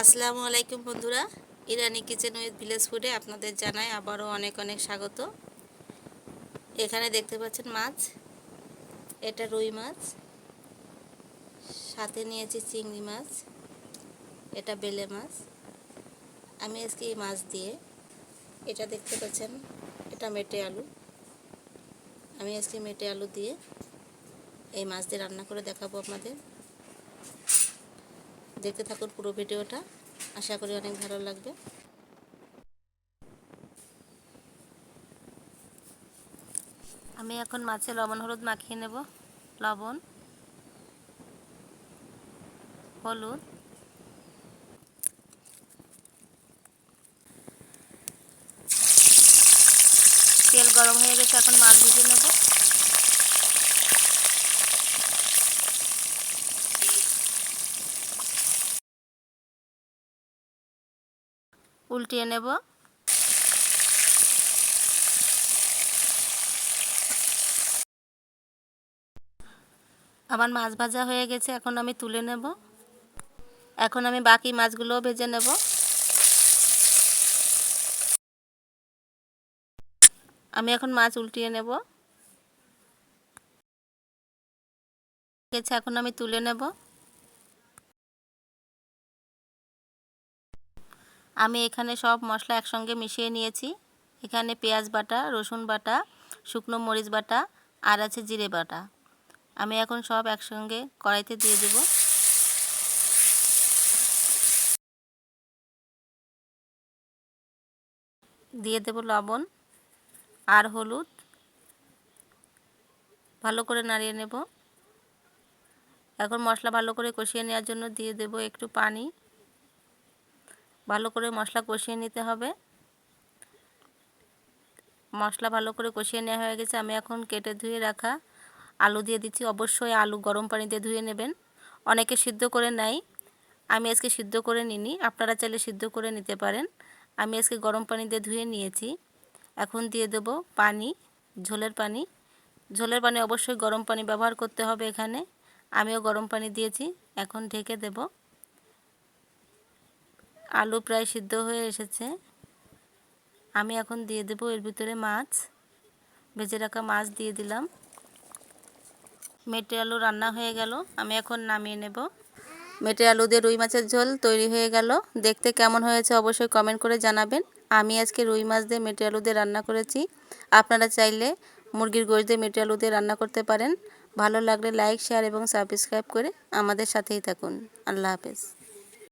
আসসালামু আলাইকুম বন্ধুরা, ইরানি কিচেন উইথ ভিলেজ ফুডে আপনাদের জানাই আবারও অনেক অনেক স্বাগত। এখানে দেখতে পাচ্ছেন মাছ, এটা রুই মাছ, সাথে নিয়েছি চিংড়ি মাছ, এটা বেলে মাছ। আমি আজকে এই মাছ দিয়ে এটা দেখতে পাচ্ছেন, এটা মেটে আলু। আমি আজকে মেটে আলু দিয়ে এই মাছ দিয়ে রান্না করে দেখাবো আপনাদের। দেখতে থাকুন পুরো ভিডিওটা। আশা করি অনেক ভালো লাগবে। আমি এখন মাছে লবণ, হলুদ মাখিয়ে নেব। লবণ, হলুদ। তেল গরম হয়ে গেছে, এখন মাছ ভেজে নেব। উল্টিয়ে নেব। আমার মাছ ভাজা হয়ে গেছে, এখন আমি তুলে নেব। এখন আমি বাকি মাছগুলোও ভেজে নেব। আমি এখন মাছ উল্টিয়ে নেব। গেছে, এখন আমি তুলে নেব। আমি এখানে সব মশলা একসঙ্গে মিশিয়ে নিয়েছি। এখানে পেঁয়াজ বাটা, রসুন বাটা, শুকনো মরিচ বাটা, আর আছে জিরে বাটা। আমি এখন সব একসঙ্গে কড়াইতে দিয়ে দেব। দিয়ে দেব লবণ আর হলুদ। ভালো করে নাড়িয়ে নেব। এখন মশলা ভালো করে কষিয়ে নেওয়ার জন্য দিয়ে দেব একটু পানি। ভালো করে মশলা কষিয়ে নিতে হবে। মশলা ভালো করে কষিয়ে নেওয়া হয়ে গেছে। আমি এখন কেটে ধুয়ে রাখা আলু দিয়ে দিচ্ছি। অবশ্যই আলু গরম পানিতে ধুয়ে নেবেন। অনেকে সিদ্ধ করে নেয়। আমি আজকে সিদ্ধ করে নিনি আপনারা চাইলে সিদ্ধ করে নিতে পারেন। আমি আজকে গরম পানিতে ধুয়ে নিয়েছি। এখন দিয়ে দেব পানি, ঝোলের পানি। ঝোলের পানি অবশ্যই গরম পানি ব্যবহার করতে হবে এখানে। আমিও গরম পানি দিয়েছি। এখন ঢেকে দেব। আলু প্রায় সিদ্ধ হয়ে এসেছে। আমি এখন দিয়ে দেব এর ভিতরে মাছ। ভেজে রাখা মাছ দিয়ে দিলাম। মেটে আলু রান্না হয়ে গেল। আমি এখন নামিয়ে নেব। মেটে আলু দিয়ে রুই মাছের ঝোল তৈরি হয়ে গেল। দেখতে কেমন হয়েছে অবশ্যই কমেন্ট করে জানাবেন। আমি আজকে রুই মাছ দিয়ে মেটে আলু দিয়ে রান্না করেছি। আপনারা চাইলে মুরগির গোশ দিয়ে মেটে আলু দিয়ে রান্না করতে পারেন। ভালো লাগলে লাইক, শেয়ার এবং সাবস্ক্রাইব করে আমাদের সাথেই থাকুন। আল্লাহ হাফেজ।